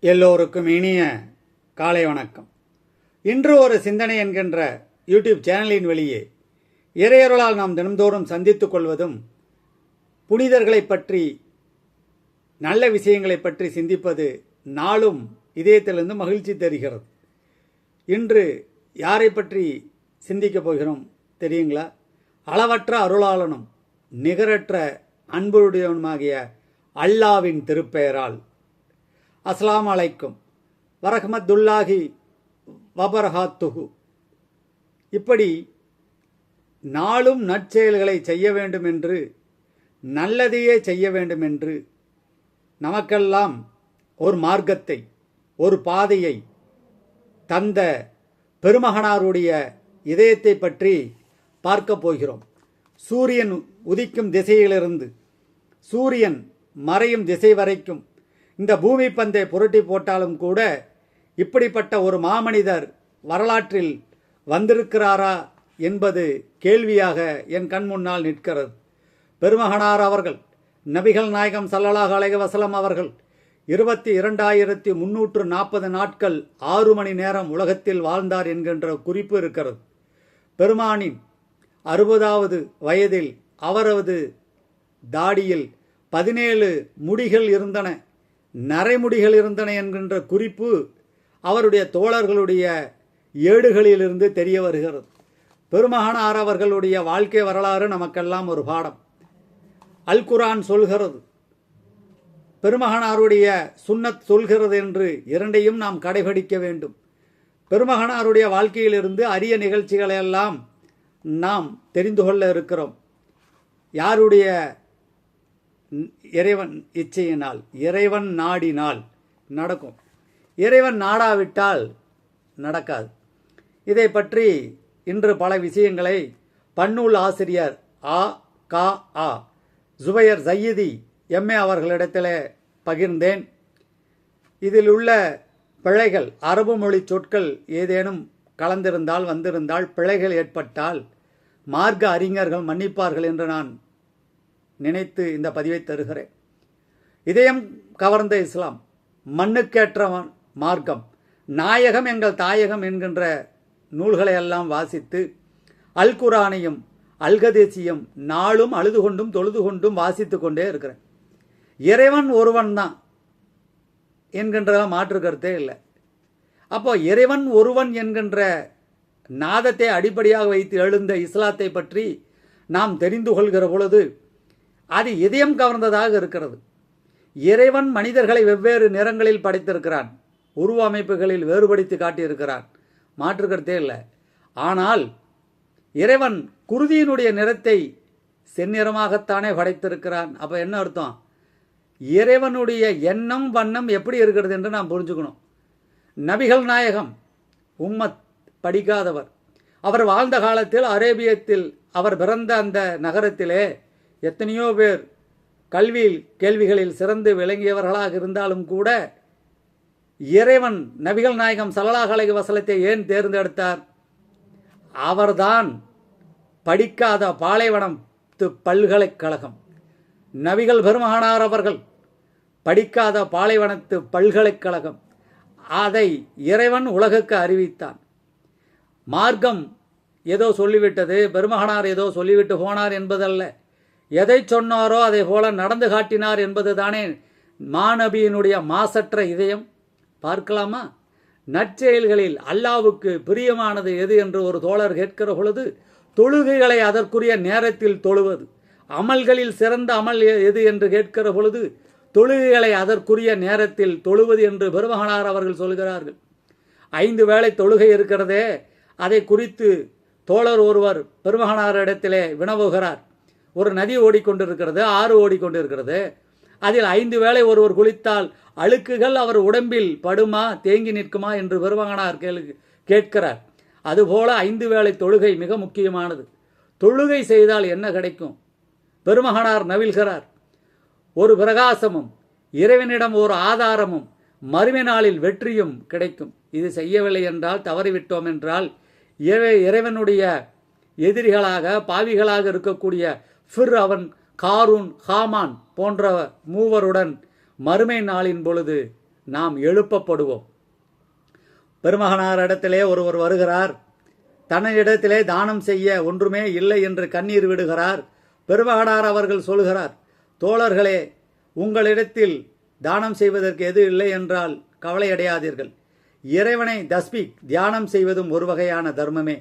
எல்லோருக்கும் இனிய காலை வணக்கம். இன்று ஒரு சிந்தனை என்கின்ற யூடியூப் சேனலின் வெளியே இறையருளால் நாம் தினந்தோறும் சந்தித்துக் கொள்வதும் புனிதர்களை பற்றி நல்ல விஷயங்களைப் பற்றி சிந்திப்பது நாளும் இதயத்திலிருந்து மகிழ்ச்சி தருகிறது. இன்று யாரை பற்றி சிந்திக்கப் போகிறோம் தெரியுங்களா? அளவற்ற அருளாளனும் நிகரற்ற அன்புடையவனுமாகிய அல்லாவின் திருப்பெயரால் அஸ்லாம் அலைக்கும். வரஹமத்துல்லாஹி வபர்ஹாத்துகு இப்படி நாளும் நற்செயல்களை செய்ய வேண்டும் என்று நல்லதையே செய்ய வேண்டும் என்று நமக்கெல்லாம் ஒரு மார்க்கத்தை ஒரு பாதையை தந்த பெருமகனாருடைய இதயத்தை பற்றி பார்க்க போகிறோம். சூரியன் உதிக்கும் திசையிலிருந்து சூரியன் மறையும் திசை வரைக்கும் இந்த பூமி பந்தை புரட்டி போட்டாலும் கூட இப்படிப்பட்ட ஒரு மாமனிதர் வரலாற்றில் வந்திருக்கிறாரா என்பது கேள்வியாக என் கண் முன்னால் நிற்கிறது. பெருமகனார் அவர்கள் நபிகள் நாயகம் சல்லலாக அலைகவசலம் அவர்கள் இருபத்தி இரண்டாயிரத்தி முன்னூற்று நாற்பது நாட்கள் ஆறு மணி நேரம் உலகத்தில் வாழ்ந்தார் என்கின்ற குறிப்பு இருக்கிறது. பெருமானின் அறுபதாவது வயதில் அவரது தாடியில் பதினேழு முடிகள் இருந்தன. நரைமுடிகள் இருந்தன என்கின்ற குறிப்பு அவருடைய தோழர்களுடைய ஏடுகளிலிருந்து தெரிய வருகிறது. பெருமகனார் அவர்களுடைய வாழ்க்கை வரலாறு நமக்கெல்லாம் ஒரு பாடம். அல் குரான் சொல்கிறது பெருமகனாருடைய சுன்னத் சொல்கிறது என்று இரண்டையும் நாம் கடைபிடிக்க வேண்டும். பெருமகனாருடைய வாழ்க்கையிலிருந்து அரிய நிகழ்ச்சிகளை எல்லாம் நாம் தெரிந்து கொள்ள இருக்கிறோம். யாருடைய இறைவன் இச்சையினால் இறைவன் நாடினால் நடக்கும். இறைவன் நாடாவிட்டால் நடக்காது. இதை பற்றி இன்று பல விஷயங்களை பன்னூல் ஆசிரியர் ஆ. கா. ஆ. ஜுபையர் சையீதி எம்ஏ அவர்களிடத்தில் பகிர்ந்தேன். இதில் உள்ள பிழைகள் அரபு மொழி சொற்கள் ஏதேனும் கலந்திருந்தால் வந்திருந்தால் பிழைகள் ஏற்பட்டால் மார்க்க அறிஞர்கள் மன்னிப்பார்கள் என்று நான் நினைத்து இந்த பதிவை தருகிறேன். இதயம் கவர்ந்த இஸ்லாம் மண்ணுக்கேற்றவன் மார்க்கம் நாயகம் எங்கள் தாயகம் என்கின்ற நூல்களை எல்லாம் வாசித்து அல் குரானையும் அல்கதேசியும் நாளும் அழுது கொண்டும் தொழுது கொண்டும் வாசித்து கொண்டே இருக்கிறேன். இறைவன் ஒருவன் தான் என்கின்றதெல்லாம் மாற்று கருத்தே இல்லை. அப்போ இறைவன் ஒருவன் என்கின்ற நாதத்தை அடிப்படையாக வைத்து எழுந்த இஸ்லாத்தை பற்றி நாம் தெரிந்து கொள்கிற பொழுது அது இதயம் கவர்ந்ததாக இருக்கிறது. இறைவன் மனிதர்களை வெவ்வேறு நிறங்களில் படைத்திருக்கிறான். உருவ அமைப்புகளில் வேறுபடுத்தி காட்டியிருக்கிறான். மாற்று கருத்தே இல்லை. ஆனால் இறைவன் குருதியினுடைய நிறத்தை செந்நிறமாகத்தானே படைத்திருக்கிறான். அப்போ என்ன அர்த்தம்? இறைவனுடைய எண்ணம் வண்ணம் எப்படி இருக்கிறது என்று நாம் புரிஞ்சுக்கணும். நபிகள் நாயகம் உம்மத் படிக்காதவர். அவர் வாழ்ந்த காலத்தில் அரேபியத்தில் அவர் பிறந்த அந்த நகரத்திலே எத்தனையோ பேர் கல்வியில் கேள்விகளில் சிறந்து விளங்கியவர்களாக இருந்தாலும் கூட இறைவன் நபிகள் நாயகம் சல்லாஹ் அலைஹி வசலத்தை ஏன் தேர்ந்தெடுத்தார்? அவர்தான் படிக்காத பாலைவனம் பல்கலைக்கழகம். நபிகள் பெருமகனார் அவர்கள் படிக்காத பாலைவனத்து பல்கலைக்கழகம். அதை இறைவன் உலகுக்கு அறிவித்தான். மார்க்கம் ஏதோ சொல்லிவிட்டது பெருமகனார் ஏதோ சொல்லிவிட்டு போனார் என்பதல்ல. எதை சொன்னாரோ அதை போல நடந்து காட்டினார் என்பது தானே மாநபியினுடைய மாசற்ற இதயம்? பார்க்கலாமா? நற்செயல்களில் அல்லாவுக்கு பிரியமானது எது என்று ஒரு தோழர் கேட்கிற பொழுது தொழுகைகளை அதற்குரிய நேரத்தில் தொழுவது அமல்களில் சிறந்த அமல் எது என்று கேட்கிற பொழுது தொழுகைகளை அதற்குரிய நேரத்தில் தொழுவது என்று பெருமகனார் அவர்கள் சொல்கிறார்கள். ஐந்து வேளை தொழுகை இருக்கிறதே அதை குறித்து தோழர் ஒருவர் பெருமகனாரிடத்திலே வினவுகிறார். ஒரு நதி ஓடிக்கொண்டிருக்கிறது ஆறு ஓடிக்கொண்டிருக்கிறது. அதில் ஐந்து வேளை ஒருவர் குளித்தால் அழுக்குகள் அவர் உடம்பில் படுமா தேங்கி நிற்குமா என்று பெருமகனார் கேளு கேட்கிறார். அதுபோல ஐந்து வேளை தொழுகை மிக முக்கியமானது. தொழுகை செய்தால் என்ன கிடைக்கும்? பெருமகனார் நவில்கிறார் ஒரு பிரகாசமும் இறைவனிடம் ஒரு ஆதாரமும் மறுமை நாளில் வெற்றியும் கிடைக்கும். இது செய்யவில்லை என்றால் தவறிவிட்டோம் என்றால் இறைவனுடைய எதிரிகளாக பாவிகளாக இருக்கக்கூடிய ஃபிர் அவன் காரூன் ஹாமான் போன்ற மூவருடன் மறுமை நாளின் பொழுது நாம் எழுப்பப்படுவோம். பெருமகனார் இடத்திலே ஒருவர் வருகிறார். தன்னிடத்திலே தானம் செய்ய ஒன்றுமே இல்லை என்று கண்ணீர் விடுகிறார். பெருமகனார் அவர்கள் சொல்கிறார் தோழர்களே உங்களிடத்தில் தானம் செய்வதற்கு எது இல்லை என்றால் கவலையடையாதீர்கள் இறைவனை தஸ்பிக் தியானம் செய்வதும் ஒரு வகையான தர்மமே.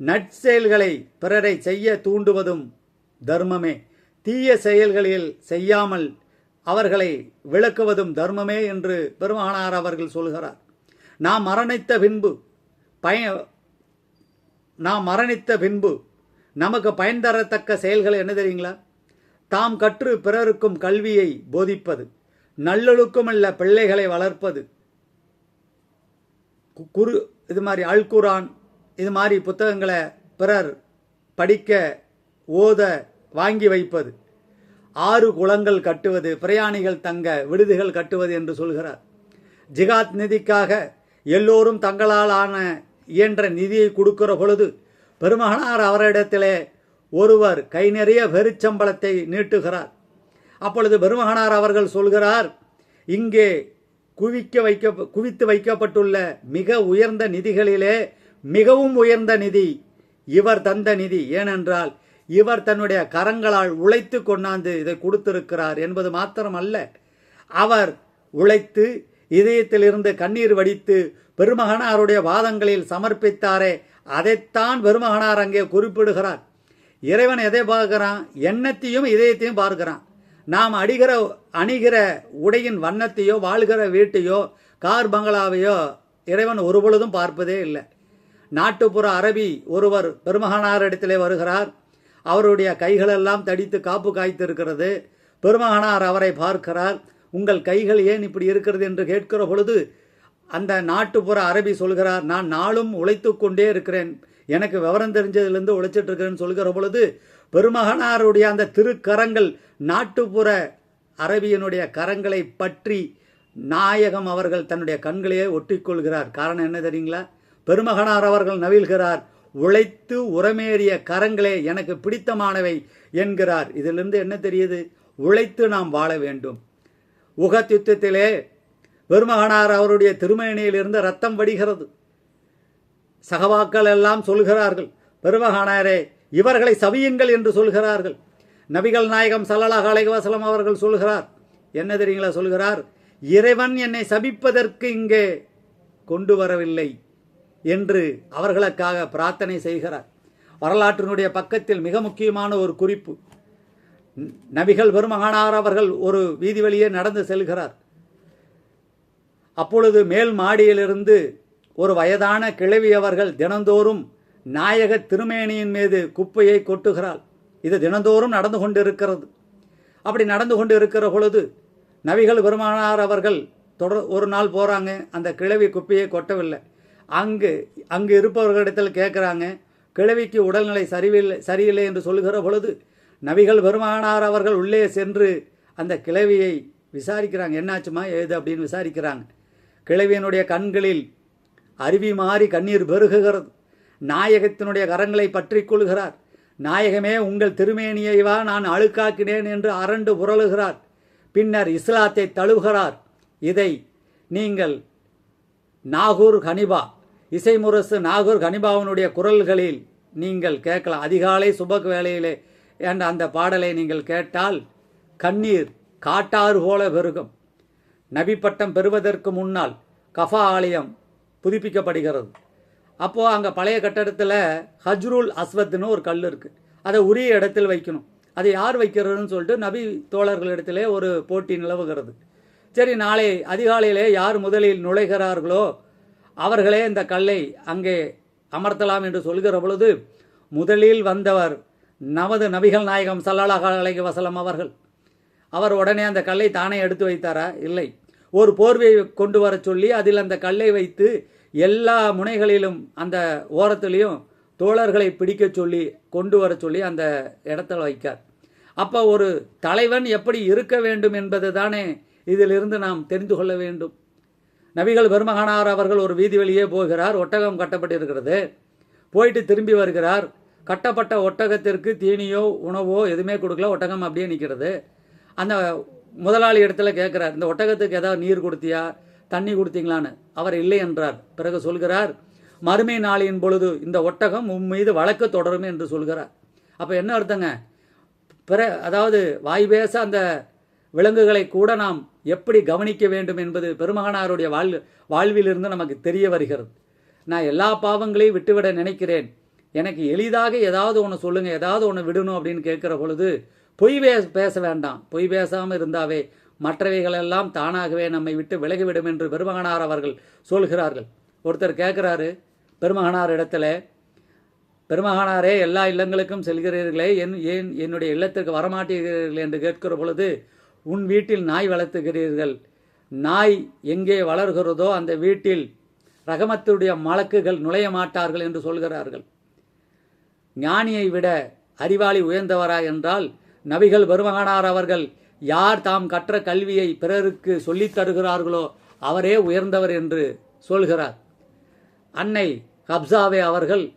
நற்செயல்களை பிறரை செய்ய தூண்டுவதும் தர்மமே. தீய செயல்களில் செய்யாமல் அவர்களை விளக்குவதும் தர்மமே என்று பெருமானார் அவர்கள் சொல்கிறார். நாம் மரணித்த பின்பு பய நாம் மரணித்த பின்பு நமக்கு பயன் தரத்தக்க செயல்கள் என்ன தெரியுங்களா? தாம் கற்று பிறருக்கும் கல்வியை போதிப்பது நல்லொழுக்கமல்ல பிள்ளைகளை வளர்ப்பது. கு- குரு இது மாதிரி அல் குரான் இது மாதிரி புத்தகங்களை பிறர் படிக்க ஓத வாங்கி வைப்பது. ஆறு குளங்கள் கட்டுவது பிரயாணிகள் தங்க விடுதிகள் கட்டுவது என்று சொல்கிறார். ஜிகாத் நிதிக்காக எல்லோரும் தங்களால் ஆன இயன்ற நிதியை கொடுக்கிற பொழுது பெருமகனார் அவரிடத்திலே ஒருவர் கை நிறைய வெறிச்சம்பளத்தை நீட்டுகிறார். அப்பொழுது பெருமகனார் அவர்கள் சொல்கிறார் இங்கே குவிக்க வைக்க குவித்து வைக்கப்பட்டுள்ள மிக உயர்ந்த நிதிகளிலே மிகவும் உயர்ந்த நிதி இவர் தந்த நிதி. ஏனென்றால் இவர் தன்னுடைய கரங்களால் உழைத்து கொண்டாந்து இதை கொடுத்திருக்கிறார் என்பது மாத்திரமல்ல. அவர் உழைத்து இதயத்திலிருந்து கண்ணீர் வடித்து பெருமகனாருடைய வாதங்களில் சமர்ப்பித்தாரே அதைத்தான் பெருமகனார் அங்கே குறிப்பிடுகிறார். இறைவன் எதை பார்க்கிறான்? எண்ணத்தையும் இதயத்தையும் பார்க்கிறான். நாம் அடிகிற அணிகிற உடையின் வண்ணத்தையோ வாழ்கிற வீட்டையோ கார் பங்களாவையோ இறைவன் ஒருபொழுதும் பார்ப்பதே இல்லை. நாட்டுப்புற அரபி ஒருவர் பெருமகனாரிடத்திலே வருகிறார் அவருடைய கைகளெல்லாம் தடித்து காப்பு காய்த்திருக்கிறது. பெருமகனார் அவரை பார்க்கிறார். உங்கள் கைகள் ஏன் இப்படி இருக்கிறது என்று கேட்கிற பொழுது அந்த நாட்டுப்புற அரபி சொல்கிறார் நான் நாளும் உழைத்து கொண்டே இருக்கிறேன். எனக்கு விவரம் தெரிஞ்சதுலேருந்து உழைச்சிட்டு இருக்கிறேன்னு சொல்கிற பொழுது பெருமகனாருடைய அந்த திருக்கரங்கள் நாட்டுப்புற அரபியனுடைய கரங்களை பற்றி நாயகம் அவர்கள் தன்னுடைய கண்களையே ஒட்டிக்கொள்கிறார் காரணம் என்ன தெரியுங்களா? பெருமகனார் அவர்கள் நவிழ்கிறார். உழைத்து உரமேறிய கரங்களே எனக்கு பிடித்தமானவை என்கிறார். இதிலிருந்து என்ன தெரியுது? உழைத்து நாம் வாழ வேண்டும். உகத் யுத்தத்திலே பெருமகனார் அவருடைய திருமணியிலிருந்து ரத்தம் வடிகிறது. சகவாக்கள் எல்லாம் சொல்கிறார்கள் பெருமகனாரே இவர்களை சவியுங்கள் என்று சொல்கிறார்கள். நபிகள் நாயகம் சல்லலாஹ் அலைஹி அவர்கள் சொல்கிறார் என்ன தெரியுங்களா சொல்கிறார்? இறைவன் என்னை சபிப்பதற்கு இங்கே கொண்டு வரவில்லை. என்று அவர்களுக்காக பிரார்த்தனை செய்கிறார். வரலாற்றினுடைய பக்கத்தில் மிக முக்கியமான ஒரு குறிப்பு. நபிகள் பெருமகனார் அவர்கள் ஒரு வீதி வழியே நடந்து செல்கிறார். அப்பொழுது மேல் மாடியிலிருந்து ஒரு வயதான கிழவி அவர்கள் தினந்தோறும் நாயக திருமேனியின் மீது குப்பையை கொட்டுகிறாள். இது தினந்தோறும் நடந்து கொண்டிருக்கிறது. அப்படி நடந்து கொண்டு இருக்கிற பொழுது நபிகள் பெருமானார் அவர்கள் தொடர் ஒரு நாள் போகிறாங்க அந்த கிழவி குப்பையை கொட்டவில்லை. அங்கு அங்கு இருப்பவர்களிடத்தில் கேட்குறாங்க கிழவிக்கு உடல்நிலை சரிவில்லை சரியில்லை என்று சொல்லுகிற பொழுது நபிகள் பெருமானார் அவர்கள் உள்ளே சென்று அந்த கிழவியை விசாரிக்கிறாங்க. என்னாச்சுமா ஏது? அப்படின்னு விசாரிக்கிறாங்க. கிழவியனுடைய கண்களில் அருவி மாறி கண்ணீர் பெருகுகிறது. நாயகத்தினுடைய கரங்களை பற்றி கொள்கிறார். நாயகமே உங்கள் திருமேனியை வா நான் அழுக்காக்கினேன் என்று அரண்டு புரளுகிறார். பின்னர் இஸ்லாத்தை தழுவுகிறார். இதை நீங்கள் நாகூர் ஹனிபா இசை முரசு நாகூர் கனிபாவனுடைய குரல்களில் நீங்கள் கேட்கலாம். அதிகாலை சுபக் வேளையிலே என்ற அந்த பாடலை நீங்கள் கேட்டால் கண்ணீர் காட்டாறு போல பெருகும். நபி பட்டம் பெறுவதற்கு முன்னால் கஃபா ஆலயம் புதுப்பிக்கப்படுகிறது. அப்போது அங்கே பழைய கட்டடத்தில் ஹஜ்ருல் அஸ்வத்னு ஒரு கல் இருக்குது அதை உரிய இடத்தில் வைக்கணும். அதை யார் வைக்கிறதுன்னு சொல்லிட்டு நபி தோழர்களிடத்திலே ஒரு போட்டி நிலவுகிறது. சரி நாளை அதிகாலையிலே யார் முதலில் நுழைகிறார்களோ அவர்களே இந்த கல்லை அங்கே அமர்த்தலாம் என்று சொல்கிற பொழுது முதலில் வந்தவர் நமது நபிகள் நாயகம் சல்லல்லாஹு அலைகி வசலம் அவர்கள். அவர் உடனே அந்த கல்லை தானே எடுத்து வைத்தாரா? இல்லை. ஒரு போர்வையை கொண்டு வர சொல்லி அதில் அந்த கல்லை வைத்து எல்லா முனைகளிலும் அந்த ஓரத்துலேயும் தோழர்களை பிடிக்க சொல்லி கொண்டு வர சொல்லி அந்த இடத்துல வைக்கார். அப்போ ஒரு தலைவன் எப்படி இருக்க வேண்டும் என்பது தானே இதிலிருந்து நாம் தெரிந்து கொள்ள வேண்டும். நபிகள் பெருமகனார் அவர்கள் ஒரு வீதி வழியே போகிறார் ஒட்டகம் கட்டப்பட்டிருக்கிறது. போயிட்டு திரும்பி வருகிறார். கட்டப்பட்ட ஒட்டகத்திற்கு தீனியோ உணவோ எதுவுமே கொடுக்கல ஒட்டகம் அப்படியே நிற்கிறது. அந்த முதலாளி இடத்துல கேட்குறார் இந்த ஒட்டகத்துக்கு ஏதாவது நீர் கொடுத்தியா? தண்ணி கொடுத்தீங்களான்னு? அவர் இல்லை என்றார். பிறகு சொல்கிறார் மறுமை நாளின் பொழுது இந்த ஒட்டகம் உன் மீது வழக்கு தொடரும் என்று சொல்கிறார். அப்போ என்ன அர்த்தங்க? பிற அதாவது வாய் பேச அந்த விலங்குகளை கூட நாம் எப்படி கவனிக்க வேண்டும் என்பது பெருமகனாருடைய வாழ் வாழ்விலிருந்து நமக்கு தெரிய வருகிறது. நான் எல்லா பாவங்களையும் விட்டுவிட நினைக்கிறேன். எனக்கு எளிதாக ஏதாவது ஒன்று சொல்லுங்கள் ஏதாவது ஒன்று விடணும் அப்படின்னு கேட்குற பொழுது பொய் பேச வேண்டாம். பொய் பேசாமல் இருந்தாவே மற்றவைகளெல்லாம் தானாகவே நம்மை விட்டு விலகிவிடும் என்று பெருமகனார் அவர்கள் சொல்கிறார்கள். ஒருத்தர் கேட்குறாரு பெருமகனார் இடத்துல பெருமகனாரே எல்லா இல்லங்களுக்கும் செல்கிறீர்களே என் ஏன் என்னுடைய இல்லத்திற்கு வரமாட்டீர்கள் என்று கேட்கிற பொழுது உன் வீட்டில் நாய் வளர்த்துகிறீர்கள். நாய் எங்கே வளர்கிறதோ அந்த வீட்டில் ரகமத்துடைய மலக்குகள் நுழைய மாட்டார்கள் என்று சொல்கிறார்கள். ஞானியை விட அறிவாளி உயர்ந்தவரா என்றால் நபிகள் பெருமகனார் அவர்கள் யார் தாம் கற்ற கல்வியை பிறருக்கு சொல்லித் தருகிறார்களோ அவரே உயர்ந்தவர் என்று சொல்கிறார். அன்னை கப்சாவே அவர்கள்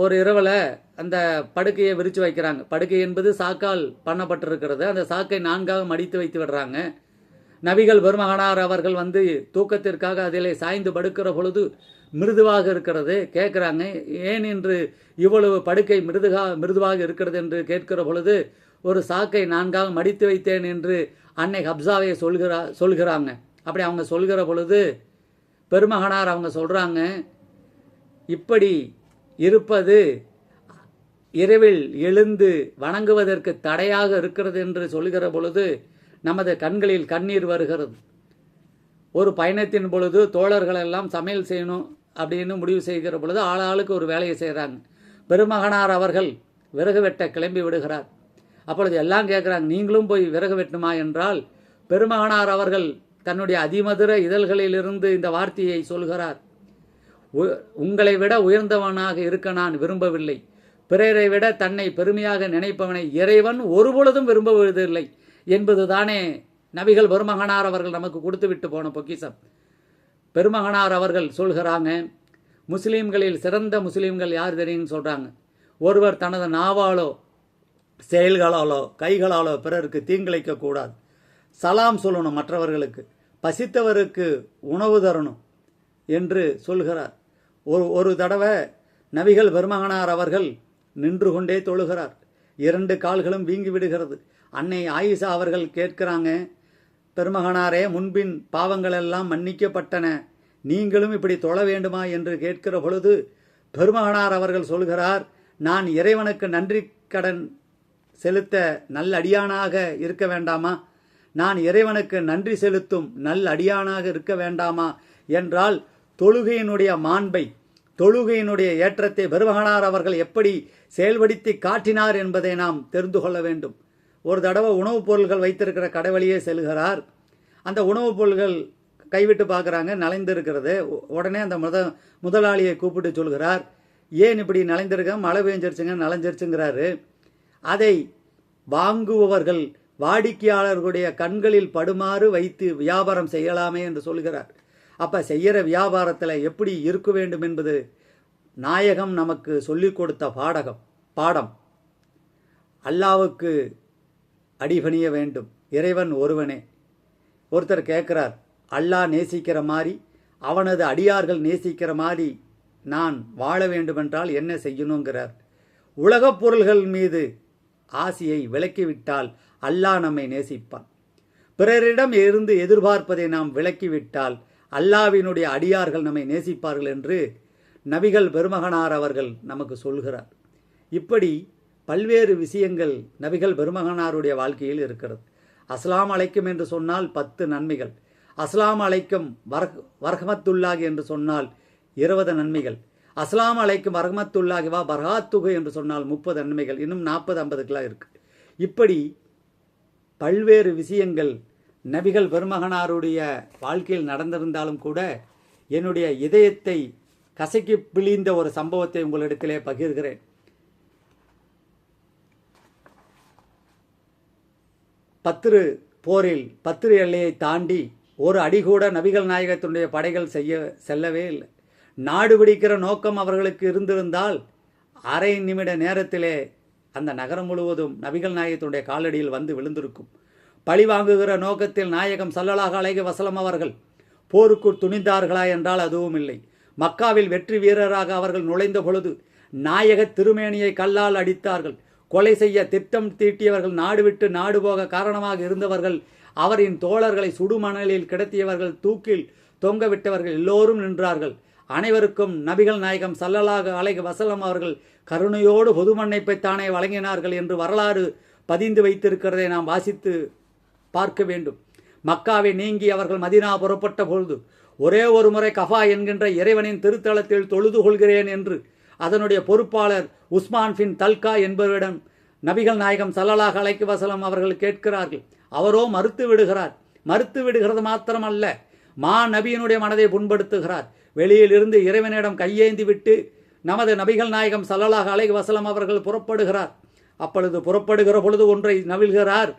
ஒரு இரவில் அந்த படுக்கையை விரித்து வைக்கிறாங்க. படுக்கை என்பது சாக்கால் பண்ணப்பட்டிருக்கிறது. அந்த சாக்கை நான்காக மடித்து வைத்து விடுறாங்க. நபிகள் பெருமகனார் அவர்கள் வந்து தூக்கத்திற்காக அதிலே சாய்ந்து படுக்கிற பொழுது மிருதுவாக இருக்கிறது. கேட்குறாங்க ஏன் என்று இவ்வளவு படுக்கை மிருதுகா மிருதுவாக இருக்கிறது? என்று கேட்கிற பொழுது ஒரு சாக்கை நான்காக மடித்து வைத்தேன் என்று அன்னை ஹப்சாவை சொல்கிறா சொல்கிறாங்க. அப்படி அவங்க சொல்கிற பொழுது பெருமகனார் அவங்க சொல்கிறாங்க இப்படி இருப்பது இரவில் எழுந்து வணங்குவதற்கு தடையாக இருக்கிறது என்று சொல்கிற பொழுது நமது கண்களில் கண்ணீர் வருகிறது. ஒரு பயணத்தின் பொழுது தோழர்கள் எல்லாம் சமையல் செய்யணும் அப்படின்னு முடிவு செய்கிற பொழுது ஆளாளுக்கு ஒரு வேலையை செய்கிறாங்க பெருமகனார் அவர்கள் விறகு வெட்ட கிளம்பி விடுகிறார். அப்பொழுது எல்லாம் கேட்குறாங்க நீங்களும் போய் விறகு வெட்டுமா? என்றால் பெருமகனார் அவர்கள் தன்னுடைய அதிமதுர இதழ்களிலிருந்து இந்த வார்த்தையை சொல்கிறார். உங்களை விட உயர்ந்தவனாக இருக்க நான் விரும்பவில்லை. பிறரை விட தன்னை பெருமையாக நினைப்பவனை இறைவன் ஒருபொழுதும் விரும்புவதில்லை என்பதுதானே நபிகள் பெருமகனார் அவர்கள் நமக்கு கொடுத்து விட்டு போன பொக்கிஷம். பெருமகனார் அவர்கள் சொல்கிறாங்க முஸ்லீம்களில் சிறந்த முஸ்லீம்கள் யார் தெரியும்னு சொல்கிறாங்க ஒருவர் தனது நாவாலோ செயல்களாலோ கைகளாலோ பிறருக்கு தீங்கிழைக்க கூடாது. சலாம் சொல்லணும் மற்றவர்களுக்கு. பசித்தவருக்கு உணவு தரணும் என்று சொல்கிறார். ஒரு ஒரு தடவை நபிகள் பெருமகனார் அவர்கள் நின்று கொண்டே தொழுகிறார். இரண்டு கால்களும் வீங்கி விடுகிறது. அன்னை ஆயிஷா அவர்கள் கேட்கிறாங்க பெருமகனாரே முன்பின் பாவங்கள் எல்லாம் மன்னிக்கப்பட்டன. நீங்களும் இப்படி தொழ வேண்டுமா? என்று கேட்கிற பொழுது பெருமகனார் அவர்கள் சொல்கிறார் நான் இறைவனுக்கு நன்றி கடன் செலுத்த நல்ல அடியானாக இருக்க வேண்டாமா? நான் இறைவனுக்கு நன்றி செலுத்தும் நல்ல அடியானாக இருக்க வேண்டாமா? என்றால் தொழுகையினுடைய மாண்பை தொழுகையினுடைய ஏற்றத்தை பெருமகனார் அவர்கள் எப்படி செயல்படுத்தி காட்டினார் என்பதை நாம் தெரிந்து கொள்ள வேண்டும். ஒரு தடவை உணவுப் பொருள்கள் வைத்திருக்கிற கடவுளியே செல்கிறார். அந்த உணவுப் பொருள்கள் கைவிட்டு பார்க்குறாங்க நலைந்திருக்கிறது. உடனே அந்த முத முதலாளியை கூப்பிட்டு சொல்கிறார் ஏன் இப்படி நலைந்திருக்க? மழை பெஞ்சிருச்சுங்க நலைஞ்சிருச்சுங்கிறாரு. அதை வாங்குபவர்கள் வாடிக்கையாளர்களுடைய கண்களில் படுமாறு வைத்து வியாபாரம் செய்யலாமே என்று சொல்கிறார். அப்போ செய்கிற வியாபாரத்தில் எப்படி இருக்க வேண்டும் என்பது நாயகம் நமக்கு சொல்லிக் கொடுத்த பாடகம் பாடம். அல்லாவுக்கு அடிபணிய வேண்டும். இறைவன் ஒருவனே. ஒருத்தர் கேட்குறார் அல்லாஹ் நேசிக்கிற மாதிரி அவனது அடியார்கள் நேசிக்கிற மாதிரி நான் வாழ வேண்டுமென்றால் என்ன செய்யணுங்கிறார். உலகப் பொருள்கள் மீது ஆசையை விலக்கிவிட்டால் அல்லாஹ் நம்மை நேசிப்பான். பிறரிடம் இருந்து எதிர்பார்ப்பதை நாம் விலக்கிவிட்டால் அல்லாவினுடைய அடியார்கள் நம்மை நேசிப்பார்கள் என்று நபிகள் பெருமகனார் அவர்கள் நமக்கு சொல்கிறார். இப்படி பல்வேறு விஷயங்கள் நபிகள் பெருமகனாருடைய வாழ்க்கையில் இருக்கிறது. அஸ்லாம் அலைக்கும் என்று சொன்னால் பத்து நன்மைகள். அஸ்லாம் அலைக்கும் வரக் வரகமத்துல்லாஹி என்று சொன்னால் இருபது நன்மைகள். அஸ்லாம் அலைக்கும் வரகமத்துல்லாஹி வா பரகாத்துகு என்று சொன்னால் முப்பது நன்மைகள். இன்னும் நாற்பது ஐம்பதுக்கெல்லாம் இருக்கு. இப்படி பல்வேறு விஷயங்கள் நபிகள் பெருமகனாருடைய வாழ்க்கையில் நடந்திருந்தாலும் கூட என்னுடைய இதயத்தை கசக்கி பிழிந்த ஒரு சம்பவத்தை உங்களிடத்திலே பகிர்கிறேன். பத்திரு போரில் பத்திரு எல்லையை தாண்டி ஒரு அடி கூட நபிகள் நாயகத்தினுடைய படைகள் செய்ய செல்லவே இல்லை. நாடு பிடிக்கிற நோக்கம் அவர்களுக்கு இருந்திருந்தால் அரை நிமிட நேரத்திலே அந்த நகரம் முழுவதும் நபிகள் நாயகத்தினுடைய காலடியில் வந்து விழுந்திருக்கும். பழி வாங்குகிற நோக்கத்தில் நாயகம் சல்லலாக அலைக வசலம் அவர்கள் போருக்கு துணிந்தார்களா என்றால் அதுவும் இல்லை. மக்காவில் வெற்றி வீரராக அவர்கள் நுழைந்த பொழுது நாயக திருமேனியை கல்லால் அடித்தார்கள். கொலை செய்ய திட்டம் தீட்டியவர்கள் நாடு விட்டு நாடு போக காரணமாக இருந்தவர்கள் அவரின் தோழர்களை சுடுமணலில் கிடத்தியவர்கள் தூக்கில் தொங்கவிட்டவர்கள் எல்லோரும் நின்றார்கள். அனைவருக்கும் நபிகள் நாயகம் சல்லலாக அலைக வசலம் அவர்கள் கருணையோடு பொது மன்னிப்பைத்தானே வழங்கினார்கள் என்று வரலாறு பதிந்து வைத்திருக்கிறதை நாம் வாசித்து பார்க்க வேண்டும். மக்காவை நீங்கி அவர்கள் மதினா புறப்பட்ட பொழுது ஒரே ஒரு முறை கஃபா என்கின்ற இறைவனின் திருத்தலத்தில் தொழுது கொள்கிறேன் என்று அதனுடைய பொறுப்பாளர் உஸ்மான் பின் தல்கா என்பவரிடம் நபிகள் நாயகம் சல்லலாஹ் அலைக்கு வசலம் அவர்கள் கேட்கிறார்கள். அவரோ மறுத்து விடுகிறார். மறுத்து விடுகிறது மாத்திரமல்ல மா நபியினுடைய மனதை புண்படுத்துகிறார். வெளியிலிருந்து இறைவனிடம் கையேந்தி விட்டு நமது நபிகள் நாயகம் சல்லலாஹ் அலை வசலம் அவர்கள் புறப்படுகிறார். அப்பொழுது புறப்படுகிற பொழுது ஒன்றை நவில்கிறார்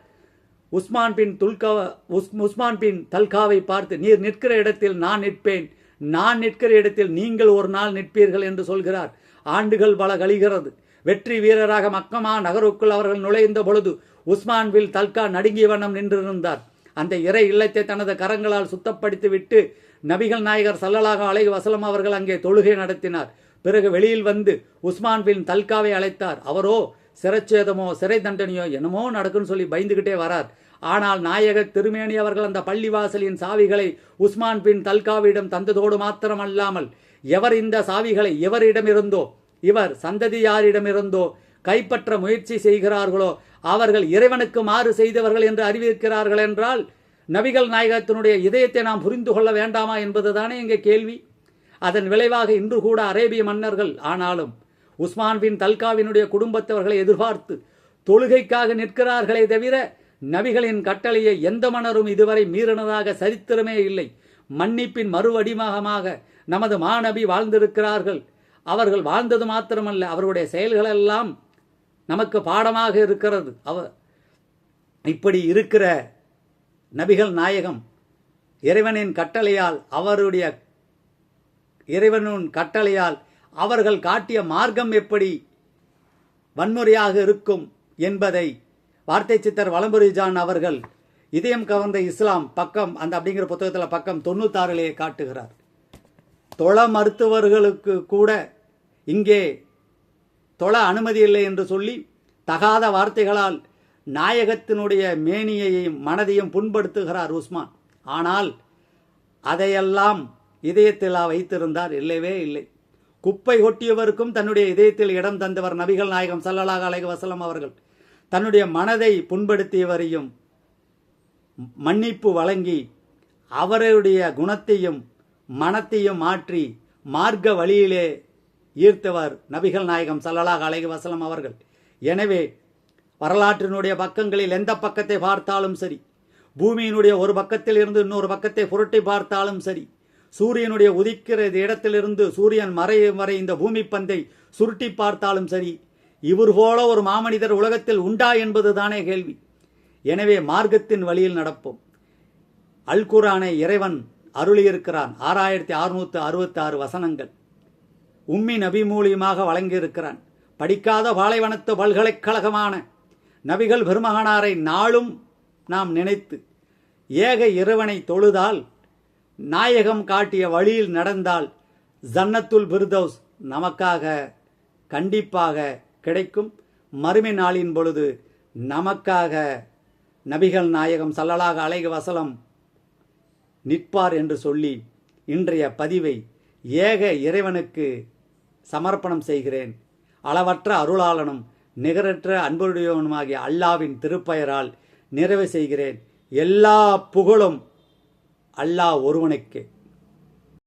உஸ்மான் பின் துல்கா உஸ் உஸ்மான் பின் தல்காவை பார்த்து நீர் நிற்கிற இடத்தில் நான் நிற்பேன். நான் நிற்கிற இடத்தில் நீங்கள் ஒரு நாள் நிற்பீர்கள் என்று சொல்கிறார். ஆண்டுகள் பல கழிகிறது. வெற்றி வீரராக மக்கமா நகருக்குள் அவர்கள் நுழைந்த பொழுது உஸ்மான் பின் தல்கா நடுங்கிய வண்ணம் நின்றிருந்தார். அந்த இறை இல்லத்தை தனது கரங்களால் சுத்தப்படுத்தி விட்டு நபிகள் நாயகர் சல்லலாக அலை வசலம் அவர்கள் அங்கே தொழுகை நடத்தினார். பிறகு வெளியில் வந்து உஸ்மான் பின் தல்காவை அழைத்தார். அவரோ சிறைச்சேதமோ சிறை தண்டனையோ என்னமோ நடக்குன்னு சொல்லி பயந்துகிட்டே வரார். ஆனால் நாயக திருமேனி அவர்கள் அந்த பள்ளிவாசலின் சாவிகளை உஸ்மான் பின் தல்காவிடம் தந்ததோடு மாத்திரமல்லாமல் எவர் இந்த சாவிகளை எவரிடமிருந்தோ இவர் சந்ததியாரிடமிருந்தோ கைப்பற்ற முயற்சி செய்கிறார்களோ அவர்கள் இறைவனுக்கு மாறு செய்தவர்கள் என்று அறிவிக்கிறார்கள் என்றால் நபிகள் நாயகத்தினுடைய இதயத்தை நாம் புரிந்து கொள்ள வேண்டாமா என்பதுதானே இங்கே கேள்வி. அதன் விளைவாக இன்று கூட அரேபிய மன்னர்கள் ஆனாலும் உஸ்மான் பின் தல்காவினுடைய குடும்பத்தவர்களை எதிர்பார்த்து தொழுகைக்காக நிற்கிறார்களே தவிர நபிகளின் கட்டளையை எந்த மன்னரும் இதுவரை மீறினதாக சரித்திரமே இல்லை. மன்னிப்பின் மறுவடிமகமாக நமது மாநபி வாழ்ந்திருக்கிறார்கள். அவர்கள் வாழ்ந்தது மாத்திரமல்ல அவருடைய செயல்களெல்லாம் நமக்கு பாடமாக இருக்கிறது. அவ இப்படி இருக்கிற நபிகள் நாயகம் இறைவனின் கட்டளையால் அவருடைய இறைவனின் கட்டளையால் அவர்கள் காட்டிய மார்க்கம் எப்படி வன்முறையாக இருக்கும் என்பதை வார்த்தை சித்தர் வலம்புரி ஜான் அவர்கள் இதயம் கவர்ந்த இஸ்லாம் பக்கம் அந்த அப்படிங்கிற புத்தகத்தில் பக்கம் தொண்ணூத்தாறுலேயே காட்டுகிறார். தொழ மருத்துவர்களுக்கு கூட இங்கே தொழ அனுமதி இல்லை என்று சொல்லி தகாத வார்த்தைகளால் நாயகத்தினுடைய மேனியையும் மனதையும் புண்படுத்துகிறார் உஸ்மான். ஆனால் அதையெல்லாம் இதயத்தில் வைத்திருந்தார் இல்லவே இல்லை. குப்பை கொட்டியவருக்கும் தன்னுடைய இதயத்தில் இடம் தந்தவர் நபிகள் நாயகம் சல்லலாக அலைக வசலம் அவர்கள். தன்னுடைய மனதை புண்படுத்தியவரையும் மன்னிப்பு வழங்கி அவருடைய குணத்தையும் மனத்தையும் மாற்றி மார்க்க வழியிலே ஈர்த்தவர் நபிகள் நாயகம் சல்லலாஹ் அலைஹி வசலம் அவர்கள். எனவே வரலாற்றினுடைய பக்கங்களில் எந்த பக்கத்தை பார்த்தாலும் சரி பூமியினுடைய ஒரு பக்கத்தில் இருந்து இன்னொரு பக்கத்தை புரட்டி பார்த்தாலும் சரி சூரியனுடைய உதிக்கிற இடத்திலிருந்து சூரியன் மறையும் வரை இந்த பூமி பந்தை சுருட்டி பார்த்தாலும் சரி இவர் போல ஒரு மாமனிதர் உலகத்தில் உண்டா என்பது தானே கேள்வி. எனவே மார்க்கத்தின் வழியில் நடப்போம். அல் குரானை இறைவன் அருளியிருக்கிறான். ஆறாயிரத்தி அறுநூத்து அறுபத்தி ஆறு வசனங்கள். உம்மி நபி மூலியமாக வழங்கியிருக்கிறான். படிக்காத பாலைவனத்து பல்கலைக்கழகமான நபிகள் பெருமகனாரை நாளும் நாம் நினைத்து ஏக இறைவனை தொழுதால் நாயகம் காட்டிய வழியில் நடந்தால் ஜன்னத்துல் பிர்தௌஸ் நமக்காக கண்டிப்பாக கிடைக்கும். மறுமை நாளின் பொழுது நமக்காக நபிகள் நாயகம் சல்லலாக அலைக வசலம் நிற்பார் என்று சொல்லி இன்றைய பதிவை ஏக இறைவனுக்கு சமர்ப்பணம் செய்கிறேன். அளவற்ற அருளாளனும் நிகரற்ற அன்புடையவனுமாகிய அல்லாவின் திருப்பெயரால் நிறைவு செய்கிறேன். எல்லா புகழும் அல்லாஹ் ஒருவனுக்கு.